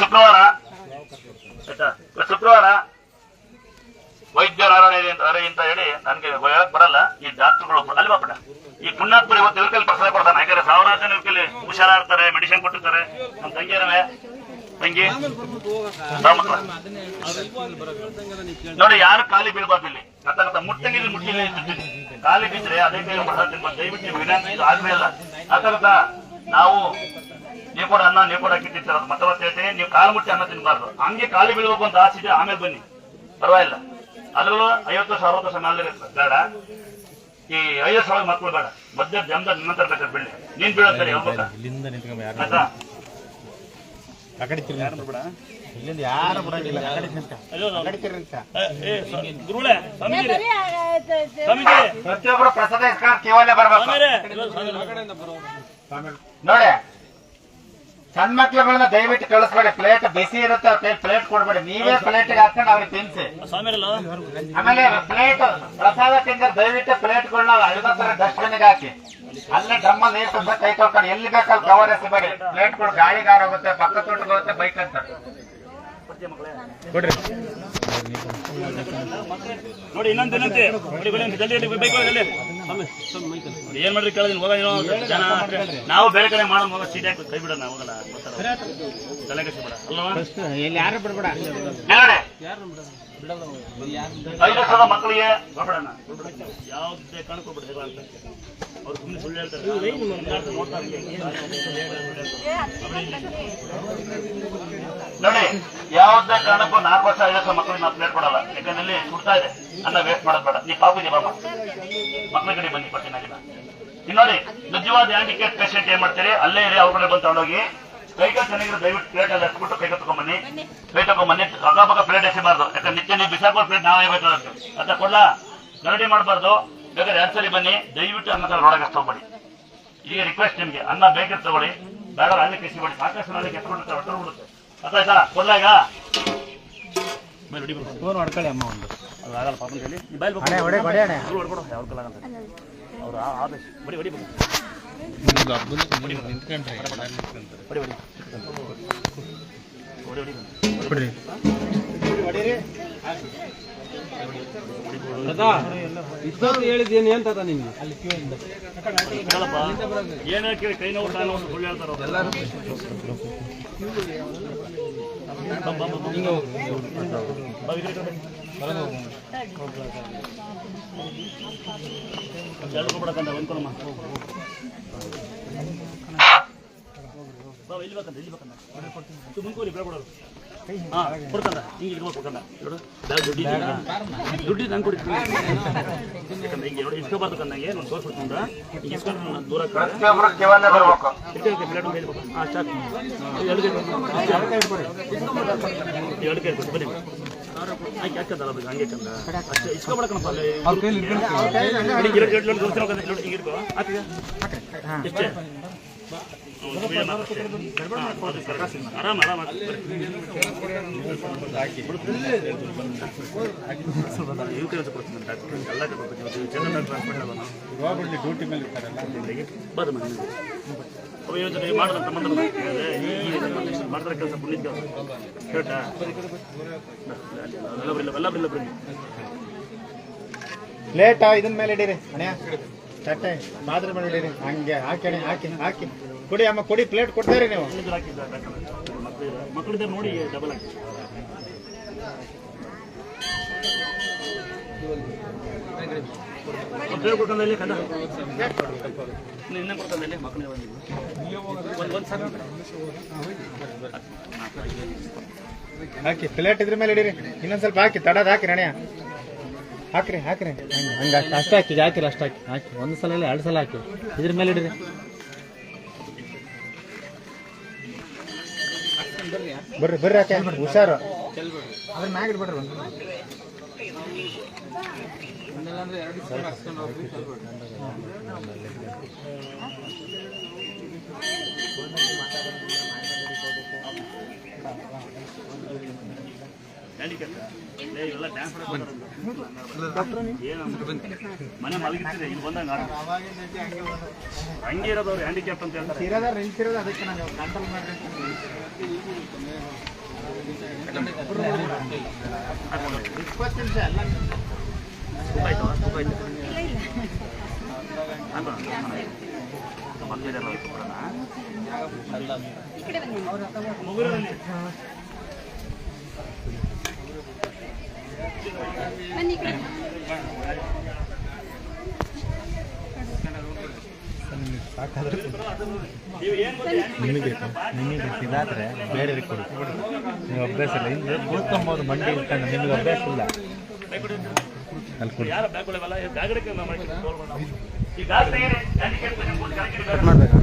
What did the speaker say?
ಶುಕ್ರವಾರ? ಶುಕ್ರವಾರ ವೈದ್ಯರ ಅರಣ್ಯ ಅರೆ ಅಂತ ಹೇಳಿ ನನಗೆ ಹೇಳಕ್ ಬರಲ್ಲ. ಈ ಡಾಕ್ಟರ್ಗಳು ಅಲ್ಲಿ ಬಾಪಡ ಈ ಪುಣ್ಯಾತ್ಮರು ಇವತ್ತು ಇವ್ರ ಪ್ರಸಾದ ಕೊಡ್ತಾನೆ. ಯಾಕಂದ್ರೆ ಸಾವಿರಾರು ಜನ ಇವ್ರ ಹುಷಾರಾಡ್ತಾರೆ ಮೆಡಿಸಿನ್ ಕೊಟ್ಟಿರ್ತಾರೆ. ನಮ್ಮ ತಂಗಿಯರವೇ. ತಂಗಿ. ನೋಡಿ, ಯಾರು ಖಾಲಿ ಬೀಳ್ಬಾರ್ದು ಇಲ್ಲಿ. ಮುಟ್ಟಿಲ್ಲ. ಖಾಲಿ ಬಿದ್ರೆ ಅದೇ ಕೈ ಮಾಡ್ತೀನಿ ದಯವಿಟ್ಟು ವಿನಂತಿ ಇದು ಆದ್ಮೇಲೆ ಅರ್ಥ ನಾವು ನೀವು ಕೂಡ ಅನ್ನ ನೀವು ಕೂಡ ಕಿಟ್ಟಿರ್ತಾರ ಮತ್ತೆ ಮತ್ತೆ ಹೇಳ್ತೀನಿ. ನೀವು ಕಾಲು ಮುಟ್ಟಿ ಅನ್ನ ತಿನ್ಬಾರ್ದು. ಹಂಗೆ ಕಾಲಿ ಬೀಳ್ಬೇಕು ಅಂತ ಆಸೆ ಇದೆ ಆಮೇಲೆ ಬನ್ನಿ. ಪರವಾಗಿಲ್ಲ. ಅದ್ರಲ್ಲೂ ಐವತ್ತು ಸಾವಿರ ಅರವತ್ತು ವರ್ಷ ಮೇಲೆ ಬೇಡ. ಈ ಐವತ್ತು ಸಾವಿರ ಮಕ್ಕಳು ಬೇಡ ಮಧ್ಯ ಜಮ್ದ ನಿಮ್ಮ ತರಬೇಕಾದ್ರೆ ಬೀಳಿ ನೀನ್ ಬೀಳೋದ್ ಸರಿ ಹೋಗ್ಬೇಕಾ ಯಾರು ಇಲ್ಲಿಂದ ಯಾರು ನಿಂತ ನಿಂತ ಸ್ವಾಮೀಜಿ ಸ್ವಾಮೀಜಿ ಪ್ರತಿಯೊಬ್ಬರು ಪ್ರಸಾದ ಇಸ್ಕೊಂಡು ಕೇವಲ ಬರ್ಬೇಕು ನೋಡಿ ಸಣ್ಣ ಮಕ್ಳುಗಳನ್ನ ದಯವಿಟ್ಟು ಕಳಿಸ್ಬೇಡಿ. ಪ್ಲೇಟ್ ಬಿಸಿ ಇರುತ್ತೆ ಪ್ಲೇಟ್ ಪ್ಲೇಟ್ ಕೊಡ್ಬೇಡಿ. ನೀವೇ ಪ್ಲೇಟ್ ಹಾಕೊಂಡು ಅವ್ರಿಗೆ ತಿನ್ಸಿ. ಆಮೇಲೆ ಪ್ಲೇಟ್ ಪ್ರಸಾದ ತಿಂದ್ರೆ ದಯವಿಟ್ಟು ಪ್ಲೇಟ್ಗಳನ್ನ ಐವತ್ತರ ಡಸ್ಟ್ಬಿನ್ ಹಾಕಿ. ಅಲ್ಲೇ ಡ್ರಮ್ಮ ನೀರು ತುಂಬ ಕೈ ತೊಳ್ಕೊಂಡು ಎಲ್ಲಿ ಬೇಕಲ್ಲಿ ಕವರ್ ಎಸಿಬೇಡಿ ಪ್ಲೇಟ್ಗಳು ಗಾಳಿಗಾರ ಹೋಗುತ್ತೆ ಪಕ್ಕ ತೊಟ್ಟು ಹೋಗುತ್ತೆ ಬೈಕ್ ಅಂತ. ಕೊಡ್ರಿ. ನೋಡಿ ಇನ್ನೊಂದು ಏನಂತೆ? ಬಿಡಿ ಜಲ್ದಿ ಜಲ್ದಿ ಬೈಕ್ ಜಲ್ದಿ. ಏನ್ ಮಾಡ್ರಿ ಕೇಳಿದೀನಿ ಹೋಗ ಜನ ನಾವು ಬೇರೆ ಕಡೆ ಮಾಡೋ ಹೋಗ ಸೀಟ್ ಹಾಕಿ ಕೈ ಬಿಡೋಣ ಹೋಗಲ್ಲ? ತಲೆ ಕೆಡಿಸ್ಬೇಡ ಅಲ್ವಾ? ಇಲ್ಲಿ ಯಾರು ಬಿಡ್ಬೇಡ? ಐದು ಸಲ ಮಕ್ಕಳಿಗೆ ಹೋಗ್ಬಿಡೋಣ ಯಾವ್ದೇ ಕಾಣ್ಕೊಬಿಡ ಅಂತ. ಅವ್ರು ಸುಮ್ಮನೆ ಸುಳ್ಳು ಹೇಳ್ತಾರೆ. ನೋಡಿ ಯಾವುದೇ ಕಾರಣಕ್ಕೂ ನಾಲ್ಕು ವರ್ಷ ಐದು ವರ್ಷ ಮಕ್ಕಳಿಗೆ ನಾವು ಪ್ಲೇಟ್ ಕೊಡಲ್ಲ. ಯಾಕಂದ್ರೆ ಇಲ್ಲಿ ಸುಡ್ತಾ ಇದೆ. ಅನ್ನ ವೇಸ್ಟ್ ಮಾಡೋದ್ ಬೇಡ. ನೀ ಪಾಪು ಇದೆ ಬಾಬಾ ಮಕ್ಕಳ ಕಡೆ ಬನ್ನಿ ಪಟ್ಟಿನಾಗಿಲ್ಲ ಇನ್ನೋಡಿ ನಿಜವಾದ ಹ್ಯಾಂಡಿಕ್ಯಾಪ್ ಪೇಷಂಟ್ ಏನ್ ಮಾಡ್ತೀರಿ? ಅಲ್ಲೇ ಇರಿ ಅವ್ರ ಕಡೆ ಬಂದು ತಗೊಂಡೋಗಿ. ಕೈಕಾಲು ಚೆನ್ನಾಗಿರೋ ದಯವಿಟ್ಟು ಪ್ಲೇಟ್ ಅಲ್ಲಿ ಹಚ್ಬಿಟ್ಟು ಕೈ ತಗೊಂಬನ್ನಿ. ಕೈ ತಗೊಂಬನ್ನಿ. ಅಕ್ಕಪಕ್ಕ ಪ್ಲೇಟ್ ಎಸಿಬಾರ್ದು ಯಾಕಂದ್ರೆ ನಿತ್ಯ ನೀವು ಬಿಸಾಕೋ ಪ್ಲೇಟ್ ನಾವೇ ಬೇಕಾಗುತ್ತೆ ಅಂತ ಕೊಡ್ಲಾ? ಗರಡಿ ಮಾಡಬಾರ್ದು. ಬೇಕಾದ್ರೆ ಎರಡು ಸರಿ ಬನ್ನಿ. ದಯವಿಟ್ಟು ಅನ್ನ ತರ ಒಳಗೆ ತಗೊಬೇಡಿ ಈಗ ರಿಕ್ವೆಸ್ಟ್ ನಿಮಗೆ. ಅನ್ನ ಬೇಕಿರ್ ತಗೊಳ್ಳಿ. ಬೇಡ ಅಲ್ಲಿ ಕಸಿಬೇಡಿ ಸಾಕಷ್ಟು ನಾಳೆ ಕೆತ್ಕೊಂಡಿರ್ತಾರೆ ಹೊಟ್ಟೆ ಬಿಡುತ್ತೆ ಅರ್ಥಾಯ್ತಾ ಕೊಡ್ಲಾ ಈಗ. ಫೋನ್ ಅಮ್ಮ ಒಂದು. ಅದು ಆಗಲ್ಲ ಪಾಪನ ಹೇಳಿ. ಮೊಬೈಲ್ ಹೊಡ್ಕೊಡು ಯಾವ ಅವ್ರು ಆದೇಶ. ಬಡಿ ಬಡಿ ಹೇಳಿದ್ದೇನೆ ಅಂತ ನಿನ್ಗೆ? ಹೇಳಪ್ಪ ಏನೇ ಕೇಳಿ ಕೈ ನೋವು ಎಲ್ಲರೂ ಇಲ್ಲಿ ಬೇಕಂತ ಇಲ್ಲಿ ಬೇಕಂತ ಮುಂಕೋರಿ ಬೇಡ ಕೊಡೋರು ಹಾ ಕೊಡ್ಕಂದ ಹಿಂಗೆ ಇಟ್ಕೊಂಡು ಕೊಡ್ಕಂದ ನೋಡು ಬ್ಯಾಗ್ ದುಡ್ಡು ಇದೆಯಾ? ದುಡ್ಡು ಇದೆ ನಂಗೆ ಕೊಡಿ ಯಾಕಂದ್ರೆ ಹಿಂಗೆ ನೋಡಿ ಇಸ್ಕೋಬಾರ್ದು ಕಂದಂಗೆ ನಾನು ಹಿಂಗೆ ಇಸ್ಕೊಂಡು ನಾನು ದೂರ ಪ್ಲೇಟ್ ಒಂದು ಹೇಳ್ಬೇಕು. ಹಾ, ಸ್ಟಾರ್ಟ್. ಎರಡು ಕೈ ಕೊಡಿ. ಎರಡು ಕೈ ಕೊಡಿ, ಬನ್ನಿ. ಆಯ್ಕೆ, ಹಾಕಂದಲ್ಲ ಅದು ಹಂಗೆ ಕಂದ. ಅಷ್ಟೇ, ಅಲ್ಲಿ. ಎರಡು- ಎರಡು ನೋಡಿ, ಹಿಂಗೆ ಇಟ್ಕೋ. ಹಾಕಿದೆ? ಎಷ್ಟೇ? ಡ್ಯೂಟಿ ಮೇಲೆ ಯೋಜನೆ ಮಾಡೋದು ಸಂಬಂಧ ಮಾಡ್ತಾರೆ ಕೆಲಸ ಪುಣ್ಯ ಕೆಲಸ ಹೇಳ್ತಾ ಬರಲಿ ಲೇಟ ಇದನ್ ಮೇಲೆ ಇಡೀರಿ. ಅಣ್ಣ. ತಟ್ಟೆ ಮಾದ್ರ ಮೇಲೆ ಇಡೀರಿ ಹಂಗೆ ಹಾಕಿ ಹಾಕಿ ಹಾಕಿ. ಕೊಡಿ ಅಮ್ಮ ಕೊಡಿ ಪ್ಲೇಟ್ ಕೊಡ್ತಾರೆ ನೀವು. ಮಕ್ಕಳಿದ್ದ ನೋಡಿ ಡಬಲ್ ಹಾಕಿ. ಮಕ್ಕಳು ಕೊಡ್ಕೊಂಡಲ್ಲಿ ಕಂದ? ಇನ್ನೂ ಕೊಡ್ಕೊಂಡಲ್ಲಿ ಮಕ್ಕಳಿಗೆ ಬಂದಿದ್ದು. ಒಂದು ಒಂದು ಸಲ ಹಾಕಿ ಪ್ಲೇಟ್ ಇದ್ರ ಮೇಲೆ ಇಡೀರಿ. ಇನ್ನೊಂದ್ ಸ್ವಲ್ಪ ಹಾಕಿ ತಡದ ಹಾಕಿ ಅಣ್ಣ ಹಾಕ್ರಿ ಹಾಕ್ರಿ. ಹಂಗೆ ಹಂಗೆ ಹಾಕಿ ಅಷ್ಟು ಹಾಕಿ ಹಾಕಿರಿ ಅಷ್ಟು ಹಾಕಿ ಹಾಕಿ. ಒಂದು ಸಲ ಇಲ್ಲ ಎರಡು ಸಲ ಹಾಕಿ. ಇದ್ರ ಮೇಲೆ ಇಡ್ರಿ. ಬರ್ರಿ ಬರ್ರಿ ಹಾಕಿ ಹುಷಾರು. ಅದ್ರ ಮ್ಯಾಗ ಇಡ್ಬಿಡ್ರಿ ಒಂದು ಎಲ್ಲ ಡ್ಯಾನ್ಸ್ ಮನೆ ಮಲಗಿರ್ತೀರಿ ಇಲ್ಲಿ ಬಂದಾಗ ಹಂಗೆ ಇರೋದವ್ರು ಹ್ಯಾಂಡಿಕ್ಯಾಪ್ ಅಂತ ಹೇಳ್ತಾರೆ. ಇರೋದ ನಿಂತಿರೋದು ಅದಕ್ಕೆ ನಾನು ಕಂಟ್ರೋಲ್ ನಿಮಗೆ ನಿಮಗೆ ಇದಾದರೆ ಬೇರೆ ಕೊಡಿ. ನೀವು ಅಭ್ಯಾಸ ಇಲ್ಲ. ಹಿಂದೆ ಕೂತ್ಕೊಂಬೋದು ಮಂಡಿ ಇಟ್ಕೊಂಡು ನಿಮಗೆ ಅಭ್ಯಾಸ ಇಲ್ಲ. ಅಲ್ಲಿ ಕೊಡಿ. ಮಾಡ್ಬೇಕಾ?